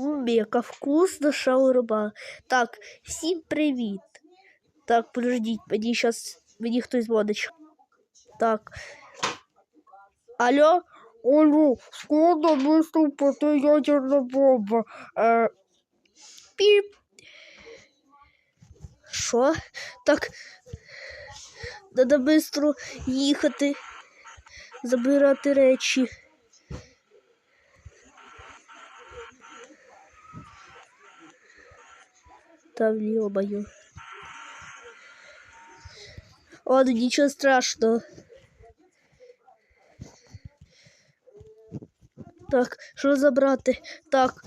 Мм, яка вкусна шаурма. Так, всім привіт. Так, подождіть, мені щас, мені хтось дзвонить. Так. Алло? Алло, скоро виступити ядерна бомба. Е, піп. Що? Так. Треба швидко їхати, забирати речі. Там ё-моё. Ладно, ничего страшного. Так, що забрати? Так.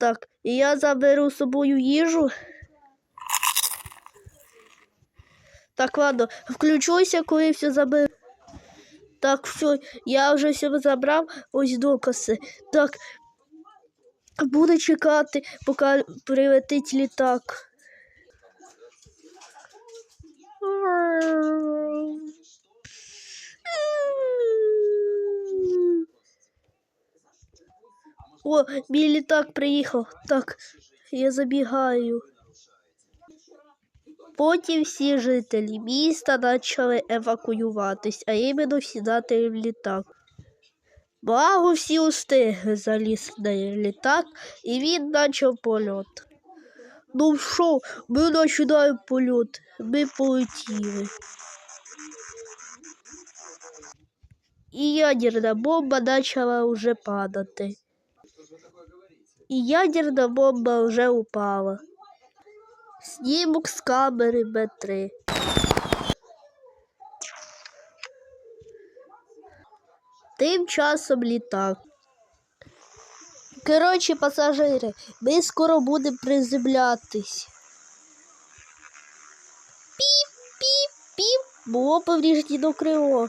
Так, і я заберу з собою їжу. Так, ладно, включуся, коли все заберу. Так, все, я вже все забрав, ось докази. Так, буду чекати, поки прилетить літак. О, мій літак приїхав. Так, я забігаю. Потім всі жителі міста почали евакуюватись, а іменно сідати в літак. Благо всі устигли заліз на літак, і він почав польот. Ну що, ми починаємо польот. Ми полетіли. І ядерна бомба почала вже падати. І ядерна бомба вже упала. Снімок з камери Б3. Тим часом літак. Коротше, пасажири, ми скоро будемо приземлятись. Піп-піп-піп. Було повріжені до крило.